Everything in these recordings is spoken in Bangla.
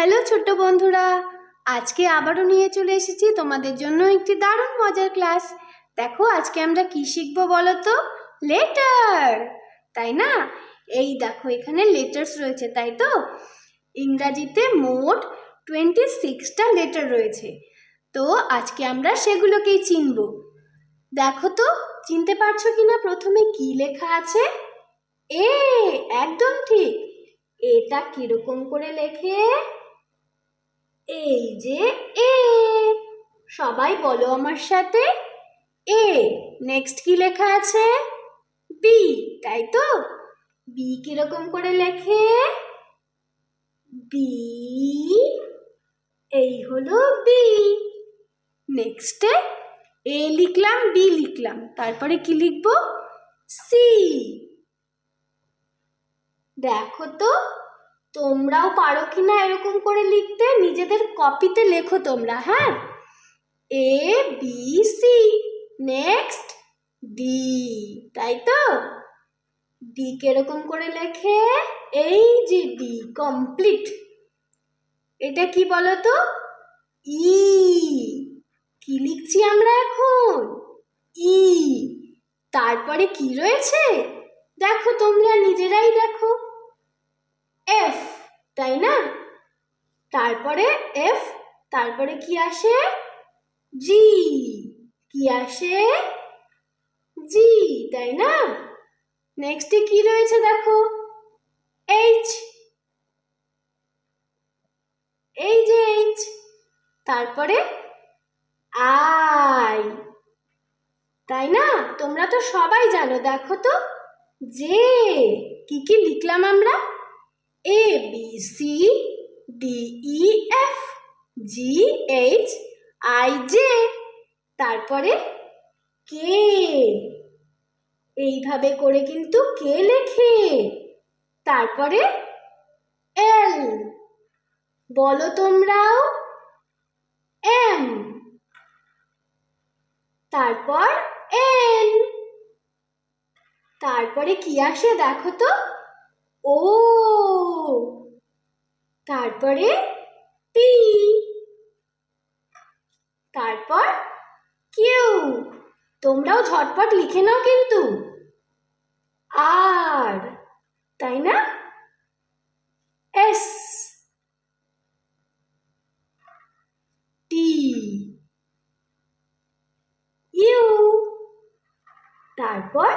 হ্যালো ছোট্ট বন্ধুরা, আজকে আবারও নিয়ে চলে এসেছি তোমাদের জন্য একটি দারুণ মজার ক্লাস। দেখো আজকে আমরা কি শিখব বলো তো? লেটার তাই না? এই দেখো এখানে লেটার্স রয়েছে, তাই তো? ইংরাজিতে মোট টোয়েন্টি সিক্সটা লেটার রয়েছে। তো আজকে আমরা সেগুলোকেই চিনব। দেখো তো, চিনতে পারছ কি না প্রথমে কি লেখা আছে? এ একদম ঠিক। এটা কীরকম করে লেখে? এই যে এ। সবাই বলো আমার সাথে। এ নেক্সট কি লেখা আছে? বি, তাই তো? বি কীরকম করে লেখে? বি, এই হলো বি। নেক্সটে এ লিখলাম, বি লিখলাম। তারপরে কি লিখব? সি। দেখো তো তোমরাও পারো কি না এরকম করে লিখতে? নিজেদের কপিতে লেখো তোমরা হ্যাঁ? A B C next D তাই তো? ডি কীরকম করে লেখে? এই যে ডি কমপ্লিট এটা কি বলো তো ই কি লিখছি আমরা এখন? ই তারপরে কি রয়েছে? দেখো তোমরা নিজেরাই দেখো। এফ তাই না? তারপরে এফ তারপরে কি আসে? জি কি আসে? জি তাই না? নেক্সটে কি রয়েছে দেখো? এইচ এই যে এইচ তারপরে আই তাই না? তোমরা তো সবাই জানো, দেখো তো যে কি কি লিখলাম আমরা? A B C D E F G H I J তারপরে কে এইভাবে করে কিন্তু কে লেখে। তারপরে এল বলো তোমরাও এম তারপর এন তারপরে কি আসে দেখো তো? ও তারপরে পি তারপর কিউ তোমরাও ঝটপট লিখে নাও কিন্তু। আর তাই না? এস টি ইউ তারপর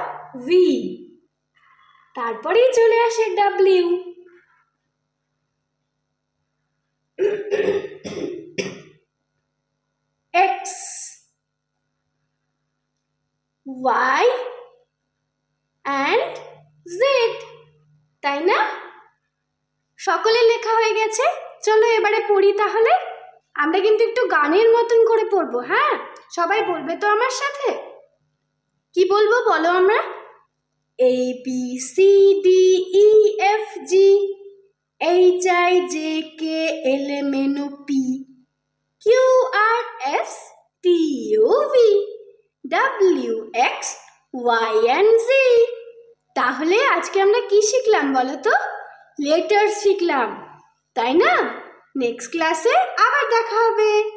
ভি তারপরেই চলে আসে W X Y and Z তাই না? সকলে লেখা হয়ে গেছে। চলো এবারে পড়ি তাহলে। আমরা কিন্তু একটু গানের মতন করে পড়ব হ্যাঁ? সবাই বলবে তো আমার সাথে? কি বলব বলো আমরা? A B C D E F G H I J K L M N O P Q R S T U W X Y and Z তাহলে আজকে আমরা কি শিখলাম বলো তো? লেটার শিখলাম। তাই না? নেক্সট ক্লাসে আবার দেখা হবে।